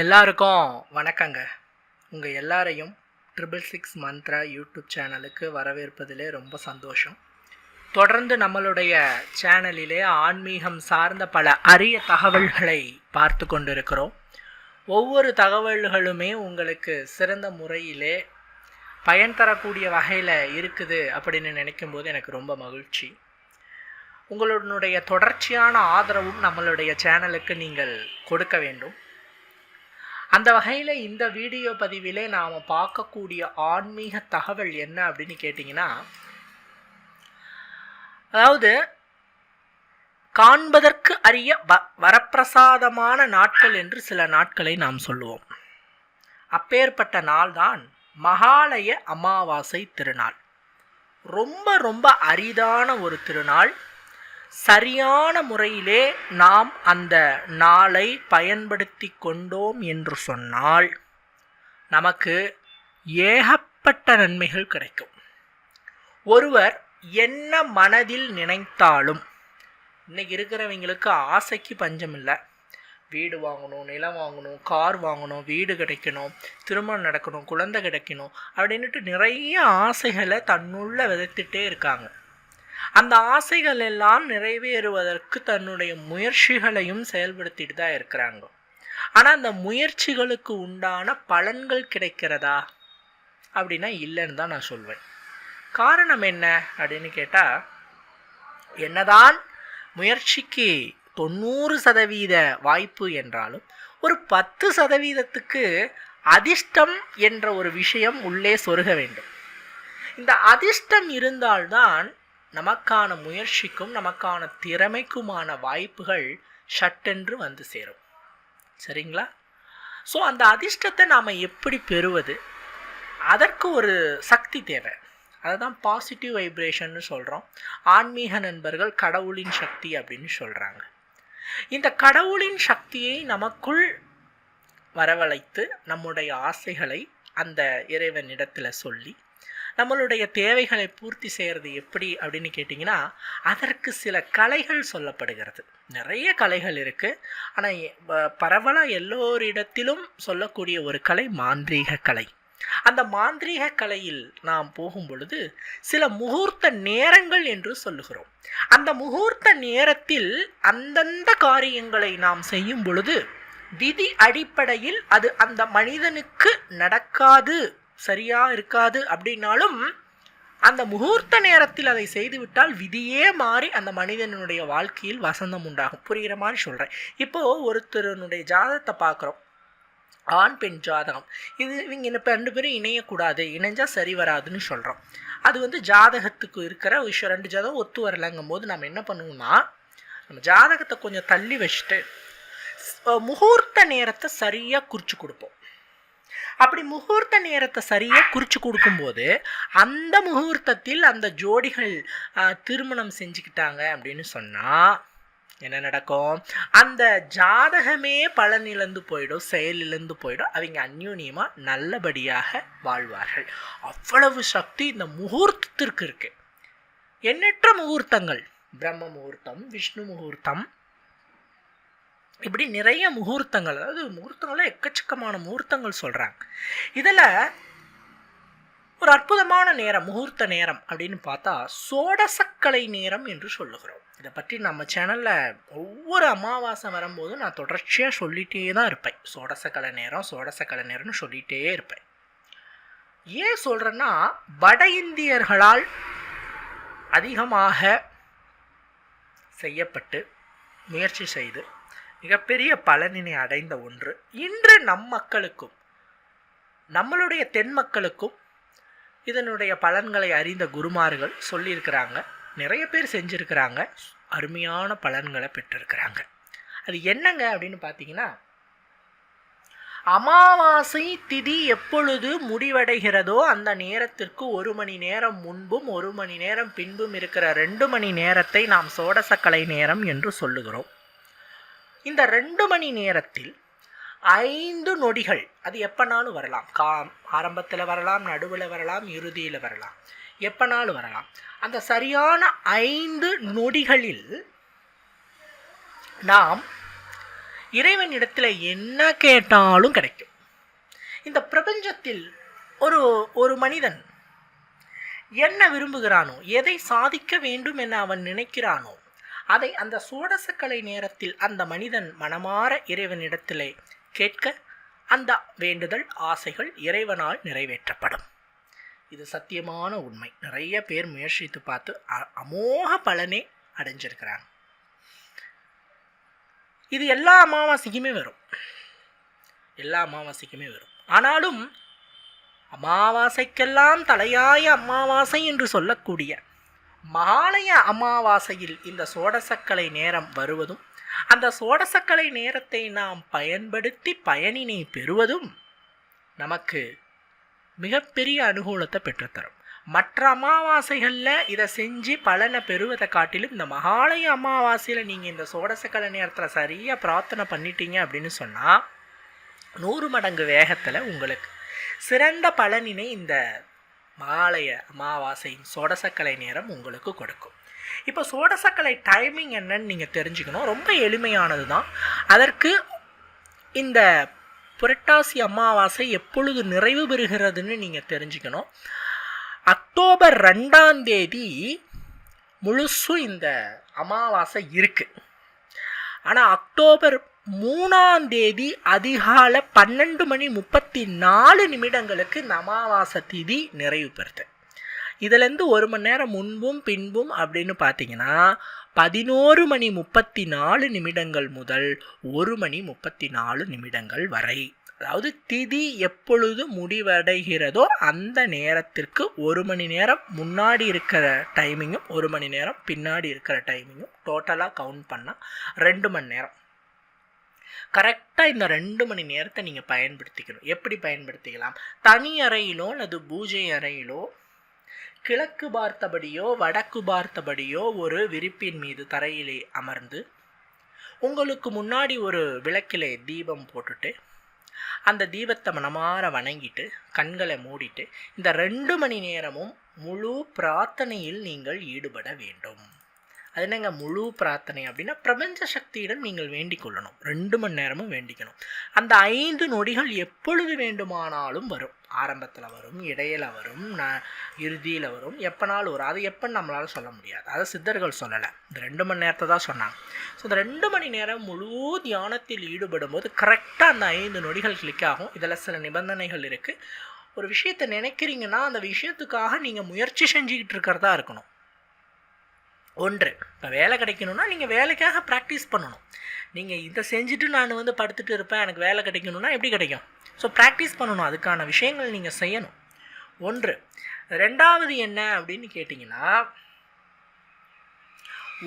எல்லாருக்கும் வணக்கங்க. உங்கள் எல்லாரையும் ட்ரிபிள் சிக்ஸ் மந்த்ரா யூடியூப் சேனலுக்கு வரவேற்பதிலே ரொம்ப சந்தோஷம். தொடர்ந்து நம்மளுடைய சேனலிலே ஆன்மீகம் சார்ந்த பல அரிய தகவல்களை பார்த்து கொண்டிருக்கிறோம். ஒவ்வொரு தகவல்களுமே உங்களுக்கு சிறந்த முறையிலே பயன் தரக்கூடிய வகையில் இருக்குது அப்படின்னு நினைக்கும் போது எனக்கு ரொம்ப மகிழ்ச்சி. உங்களுடைய தொடர்ச்சியான ஆதரவும் நம்மளுடைய சேனலுக்கு நீங்கள் கொடுக்க வேண்டும். அந்த வகையில் இந்த வீடியோ பதிவிலே நாம் பார்க்கக்கூடிய ஆன்மீக தகவல் என்ன அப்படின்னு கேட்டிங்கன்னா அதாவது காண்பதற்கு அரிய வ வரப்பிரசாதமான நாட்கள் என்று சில நாட்களை நாம் சொல்லுவோம். அப்பேற்பட்ட நாள்தான் மகாலய அமாவாசை திருநாள். ரொம்ப ரொம்ப அரிதான ஒரு திருநாள். சரியான முறையிலே நாம் அந்த நாளை பயன்படுத்தி கொண்டோம் என்று சொன்னால் நமக்கு ஏகப்பட்ட நன்மைகள் கிடைக்கும். ஒருவர் என்ன மனதில் நினைத்தாலும் இன்னைக்கு இருக்கிறவங்களுக்கு ஆசைக்கு பஞ்சம் இல்லை. வீடு வாங்கணும் நிலம் வாங்கணும் கார் வாங்கணும் வீடு கிடைக்கணும் திருமணம் நடக்கணும் குழந்தை கிடைக்கணும் அப்படின்னுட்டு நிறைய ஆசைகளை தன்னுள்ள விதைத்துட்டே இருக்காங்க. அந்த ஆசைகள் எல்லாம் நிறைவேறுவதற்கு தன்னுடைய முயற்சிகளையும் செயல்படுத்திட்டு தான் இருக்கிறாங்க. ஆனால் அந்த முயற்சிகளுக்கு உண்டான பலன்கள் கிடைக்கிறதா? அப்படின்னா இல்லைன்னு தான் நான் சொல்வேன். காரணம் என்ன அப்படின்னு கேட்டால் என்னதான் முயற்சிக்கு தொண்ணூறு சதவீத வாய்ப்பு என்றாலும் ஒரு பத்து சதவீதத்துக்கு அதிர்ஷ்டம் என்ற ஒரு விஷயம் உள்ளே சொருக வேண்டும். இந்த அதிர்ஷ்டம் இருந்தால்தான் நமக்கான முயற்சிக்கும் நமக்கான திறமைக்குமான வாய்ப்புகள் சட்டென்று வந்து சேரும். சரிங்களா? ஸோ அந்த அதிர்ஷ்டத்தை நாம் எப்படி பெறுவது? அதற்கு ஒரு சக்தி தேவை. அதை தான் பாசிட்டிவ் வைப்ரேஷன்னு சொல்கிறோம் ஆன்மீக நண்பர்கள் கடவுளின் சக்தி அப்படின்னு சொல்கிறாங்க இந்த கடவுளின் சக்தியை நமக்குள் வரவழைத்து நம்முடைய ஆசைகளை அந்த இறைவனிடத்தில் சொல்லி நம்மளுடைய தேவைகளை பூர்த்தி செய்கிறது எப்படி அப்படின்னு கேட்டிங்கன்னா அதற்கு சில கலைகள் சொல்லப்படுகிறது. நிறைய கலைகள் இருக்குது ஆனால் பரவலாக எல்லோரிடத்திலும் சொல்லக்கூடிய ஒரு கலை மாந்திரீக கலை. அந்த மாந்திரீக கலையில் நாம் போகும் பொழுது சில முகூர்த்த நேரங்கள் என்று சொல்லுகிறோம். அந்த முகூர்த்த நேரத்தில் அந்தந்த காரியங்களை நாம் செய்யும் பொழுது விதி அடிப்படையில் அது அந்த மனிதனுக்கு நடக்காது சரியாக இருக்காது அப்படின்னாலும் அந்த முகூர்த்த நேரத்தில் அதை செய்துவிட்டால் விதியே மாறி அந்த மனிதனுடைய வாழ்க்கையில் வசந்தம் உண்டாகும். புரிகிற மாதிரி சொல்கிறேன் இப்போது ஒருத்தருனுடைய ஜாதகத்தை பார்க்குறோம். ஆண் பெண் ஜாதகம். இது இவங்க இப்போ ரெண்டு பேரும் இணையக்கூடாது. இணைஞ்சால் சரி வராதுன்னு சொல்கிறோம் அது வந்து ஜாதகத்துக்கு இருக்கிற விஷயம். ரெண்டு ஜாதகம் ஒத்து வரலைங்கும் போது நம்ம என்ன பண்ணுவோம்னா நம்ம ஜாதகத்தை கொஞ்சம் தள்ளி வச்சுட்டு முகூர்த்த நேரத்தை சரியாக குறித்து கொடுப்போம். அப்படி முகூர்த்த நேரத்தை சரியாக குறித்து கொடுக்கும்போது அந்த முகூர்த்தத்தில் அந்த ஜோடிகள் திருமணம் செஞ்சுக்கிட்டாங்க அப்படின்னு சொன்னால் என்ன நடக்கும்? அந்த ஜாதகமே பலனிழந்து போயிடும் செயலிழந்து போயிடும். அவங்க அந்யூன்யமாக நல்லபடியாக வாழ்வார்கள். அவ்வளவு சக்தி இந்த முகூர்த்தத்திற்கு இருக்குது எண்ணற்ற முகூர்த்தங்கள். பிரம்ம முகூர்த்தம் விஷ்ணு முகூர்த்தம் இப்படி நிறைய முகூர்த்தங்கள் அதாவது முகூர்த்தங்களில் எக்கச்சக்கமான முகூர்த்தங்கள் சொல்கிறாங்க இதில் ஒரு அற்புதமான நேரம் முகூர்த்த நேரம் அப்படின்னு பார்த்தா சோடசக்கலை நேரம் என்று சொல்லுகிறோம். இதை பற்றி நம்ம சேனலில் ஒவ்வொரு அமாவாசை வரும்போதும் நான் தொடர்ச்சியாக சொல்லிகிட்டே தான் இருப்பேன். சோடசக்கலை நேரம் சோடசக்கலை நேரம்னு சொல்லிகிட்டே இருப்பேன். ஏன் சொல்கிறேன்னா வட இந்தியர்களால் அதிகமாக செய்யப்பட்டு முயற்சி செய்து மிகப்பெரிய பலனினை அடைந்த ஒன்று இன்று நம் மக்களுக்கும் நம்மளுடைய தென் மக்களுக்கும் இதனுடைய பலன்களை அறிந்த குருமார்கள் சொல்லியிருக்கிறாங்க. நிறைய பேர் செஞ்சுருக்கிறாங்க. அருமையான பலன்களை பெற்றிருக்கிறாங்க. அது என்னங்க அப்படின்னு பார்த்தீங்கன்னா அமாவாசை திதி எப்பொழுது முடிவடைகிறதோ அந்த நேரத்திற்கு ஒரு மணி நேரம் முன்பும் ஒரு மணி நேரம் பின்பும் இருக்கிற ரெண்டு மணி நேரத்தை நாம் சோடசக்கலை நேரம் என்று சொல்லுகிறோம். இந்த ரெண்டு மணி நேரத்தில் ஐந்து நொடிகள் அது எப்போனாலும் வரலாம். காம் ஆரம்பத்தில் வரலாம் நடுவில் வரலாம் இறுதியில் வரலாம். எப்போனாலும் வரலாம். அந்த சரியான ஐந்து நொடிகளில் நாம் இறைவனிடத்தில் என்ன கேட்டாலும் கிடைக்கும். இந்த பிரபஞ்சத்தில் ஒரு ஒரு மனிதன் என்ன விரும்புகிறானோ எதை சாதிக்க வேண்டும் என அவன் நினைக்கிறானோ அதை அந்த சோடசக்கலை நேரத்தில் அந்த மனிதன் மனமாற இறைவனிடத்திலே கேட்க அந்த வேண்டுதல் ஆசைகள் இறைவனால் நிறைவேற்றப்படும். இது சத்தியமான உண்மை. நிறைய பேர் முயற்சித்து பார்த்து அ- அமோக பலனே அடைஞ்சிருக்கிறாங்க. இது எல்லா அமாவாசைக்குமே வரும். எல்லா அமாவாசைக்குமே வரும். ஆனாலும் அமாவாசைக்கெல்லாம் தலையாய அமாவாசை என்று சொல்லக்கூடிய மகாலய அமாவாசையில் இந்த சோடசக்கலை நேரம் வருவதும் அந்த சோடசக்கலை நேரத்தை நாம் பயன்படுத்தி பயனினை பெறுவதும் நமக்கு மிகப்பெரிய அனுகூலத்தை பெற்றுத்தரும். மற்ற அமாவாசைகளில் இதை செஞ்சு பலனை பெறுவதை காட்டிலும் இந்த மகாலய அமாவாசையில் நீங்கள் இந்த சோடசக்கலை நேரத்தில் சரியாக பிரார்த்தனை பண்ணிட்டீங்க அப்படின்னு சொன்னால் நூறு மடங்கு வேகத்தில் உங்களுக்கு சிறந்த பலனினை இந்த மாலைய அமாவாசையின் சோடசக்கலை நேரம் உங்களுக்கு கொடுக்கும். இப்போ சோடசக்கலை டைமிங் என்னன்னு நீங்கள் தெரிஞ்சுக்கணும். ரொம்ப எளிமையானது தான். அதற்கு இந்த புரட்டாசி அமாவாசை எப்பொழுது நிறைவு பெறுகிறதுன்னு நீங்கள் தெரிஞ்சுக்கணும். அக்டோபர் ரெண்டாம் தேதி முழுசும் இந்த அமாவாசை இருக்குது ஆனால் அக்டோபர் மூணாம் தேதி அதிகாலை பன்னெண்டு மணி முப்பத்தி நாலு நிமிடங்களுக்கு இந்த அமாவாசை திதி நிறைவு பெறுது. இதுலேருந்து ஒரு மணி நேரம் முன்பும் பின்பும் அப்படின்னு பார்த்தீங்கன்னா பதினோரு மணி முப்பத்தி நாலு நிமிடங்கள் முதல் ஒரு மணி முப்பத்தி நாலு நிமிடங்கள் வரை. அதாவது திதி எப்பொழுது முடிவடைகிறதோ அந்த நேரத்திற்கு ஒரு மணி நேரம் முன்னாடி இருக்கிற டைமிங்கும் ஒரு மணி நேரம் பின்னாடி இருக்கிற டைமிங்கும் டோட்டலாக கவுண்ட் பண்ணால் ரெண்டு மணி நேரம். கரெக்டாக இந்த ரெண்டு மணி நேரத்தை நீங்கள் பயன்படுத்திக்கணும். எப்படி பயன்படுத்திக்கலாம்? தனி அறையிலோ அல்லது பூஜை அறையிலோ கிழக்கு பார்த்தபடியோ வடக்கு பார்த்தபடியோ ஒரு விரிப்பின் மீது தரையிலே அமர்ந்து உங்களுக்கு முன்னாடி ஒரு விளக்கிலே தீபம் போட்டுட்டு அந்த தீபத்தை மனமாற வணங்கிட்டு கண்களை மூடிட்டு இந்த ரெண்டு மணி நேரமும் முழு பிரார்த்தனையில் நீங்கள் ஈடுபட வேண்டும். அது என்னங்க? முழு பிரார்த்தனை அப்படின்னா பிரபஞ்ச சக்தியிடம் நீங்கள் வேண்டிக் கொள்ளணும். ரெண்டு மணி நேரமும் வேண்டிக்கணும். அந்த ஐந்து நொடிகள் எப்பொழுது வேண்டுமானாலும் வரும். ஆரம்பத்தில் வரும் இடையில வரும் ந இறுதியில் வரும். எப்போனாலும் வரும். அது எப்போன்னு நம்மளால் சொல்ல முடியாது. அதை சித்தர்கள் சொல்லலை. இந்த ரெண்டு மணி நேரத்தை தான் சொன்னாங்க. ஸோ இந்த ரெண்டு மணி நேரம் முழு தியானத்தில் ஈடுபடும் போது கரெக்டாக அந்த ஐந்து நொடிகள் கிளிக் ஆகும். இதில் சில நிபந்தனைகள் இருக்குது ஒரு விஷயத்தை நினைக்கிறீங்கன்னா அந்த விஷயத்துக்காக நீங்கள் முயற்சி செஞ்சுக்கிட்டு இருக்கிறதா இருக்கணும். ஒன்று. இப்போ வேலை கிடைக்கணும்னா நீங்கள் வேலைக்காக ப்ராக்டிஸ் பண்ணணும். நீங்கள் இதை செஞ்சுட்டு நான் வந்து படுத்துட்டு இருப்பேன் எனக்கு வேலை கிடைக்கணும்னா எப்படி கிடைக்கும்? ஸோ ப்ராக்டிஸ் பண்ணணும். அதுக்கான விஷயங்கள் நீங்கள் செய்யணும். ஒன்று. ரெண்டாவது என்ன அப்படின்னு கேட்டிங்கன்னா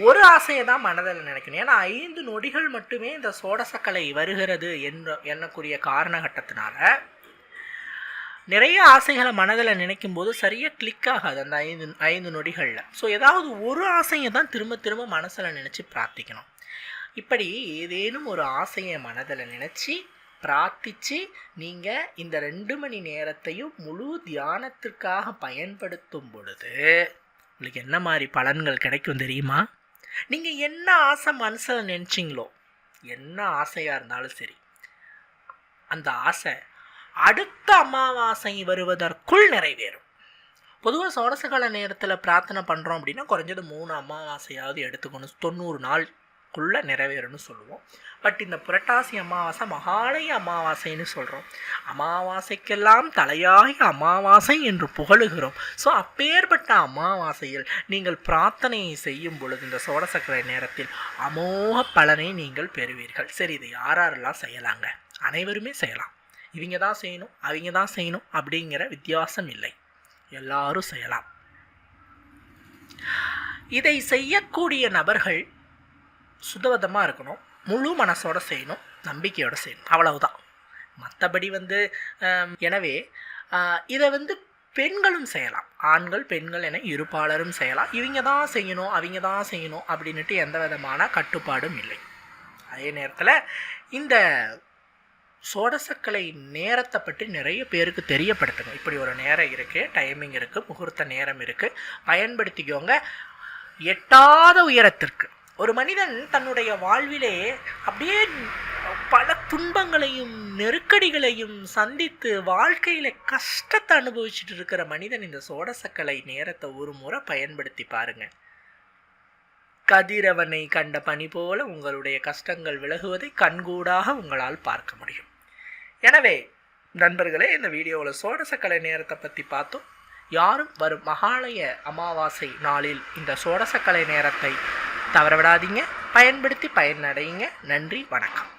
ஒரு ஆசையை தான் மனதில் நினைக்கணும். ஏன்னா ஐந்து நொடிகள் மட்டுமே இந்த சோடசக்கலை வருகிறது என்ற எண்ணக்கூடிய காரணகட்டத்தினால நிறைய ஆசைகளை மனதில் நினைக்கும் போது சரியாக கிளிக் ஆகாது அந்த ஐந்து ஐந்து நொடிகளில். ஸோ ஏதாவது ஒரு ஆசையை தான் திரும்ப திரும்ப மனசில் நினச்சி பிரார்த்திக்கணும். இப்படி ஏதேனும் ஒரு ஆசையை மனதில் நினச்சி பிரார்த்திச்சு நீங்கள் இந்த ரெண்டு மணி நேரத்தையும் முழு தியானத்திற்காக பயன்படுத்தும் பொழுது உங்களுக்கு என்ன மாதிரி பலன்கள் கிடைக்கும் தெரியுமா? நீங்கள் என்ன ஆசை மனசில் நினச்சிங்களோ என்ன ஆசையாக இருந்தாலும் சரி அந்த ஆசை அடுத்த அமாவாசை வருவதற்குள் நிறைவேறும். பொதுவாக சோரசகால நேரத்தில் பிரார்த்தனை பண்ணுறோம் அப்படின்னா குறைஞ்சது மூணு அமாவாசையாவது எடுத்துக்கணும். தொண்ணூறு நாளுக்குள்ளே நிறைவேறும்னு சொல்லுவோம். பட் இந்த புரட்டாசி அமாவாசை மகாலய அமாவாசைன்னு சொல்கிறோம் அமாவாசைக்கெல்லாம் தலையாகி அமாவாசை என்று புகழுகிறோம். ஸோ அப்பேற்பட்ட அமாவாசையில் நீங்கள் பிரார்த்தனையை செய்யும் பொழுது இந்த சோடசக்கரை நேரத்தில் அமோக பலனை நீங்கள் பெறுவீர்கள். சரி இதை யாரெல்லாம் செய்யலாங்க? அனைவருமே செய்யலாம். இவங்க தான் செய்யணும் அவங்க தான் செய்யணும் அப்படிங்கிற வித்தியாசம் இல்லை. எல்லாரும் செய்யலாம். இதை செய்யக்கூடிய நபர்கள் சுதவதமாக இருக்கணும் முழு மனசோட செய்யணும் நம்பிக்கையோடு செய்யணும். அவ்வளவுதான். மற்றபடி வந்து எனவே இதை வந்து பெண்களும் செய்யலாம். ஆண்கள் பெண்கள் என இருப்பாளரும் செய்யலாம். இவங்க தான் செய்யணும் அவங்க தான் செய்யணும் அப்படின்னுட்டு எந்த விதமான கட்டுப்பாடும் இல்லை. அதே நேரத்தில் இந்த சோடசக்கலை நேரத்தை பற்றி நிறைய பேருக்கு தெரியப்படுத்துங்க. இப்படி ஒரு நேரம் இருக்குது டைமிங் இருக்குது முகூர்த்த நேரம் இருக்குது பயன்படுத்திக்கோங்க. எட்டாத உயரத்திற்கு. ஒரு மனிதன் தன்னுடைய வாழ்விலே அப்படியே பல துன்பங்களையும் நெருக்கடிகளையும் சந்தித்து வாழ்க்கையில் கஷ்டத்தை அனுபவிச்சுட்டு இருக்கிற மனிதன் இந்த சோடசக்கலை நேரத்தை ஒரு முறை பயன்படுத்தி பாருங்க. கதிரவனை கண்ட பனி போல உங்களுடைய கஷ்டங்கள் விலகுவதை கண்கூடாக உங்களால் பார்க்க முடியும். எனவே நண்பர்களே இந்த வீடியோவில் சோடசக்கலை நேரத்தை பற்றி பார்த்தோம். யாரும் வரும் மகாலய அமாவாசை நாளில் இந்த சோடசக்கலை நேரத்தை தவறவிடாதீங்க. பயன்படுத்தி பயனடையுங்க. நன்றி வணக்கம்.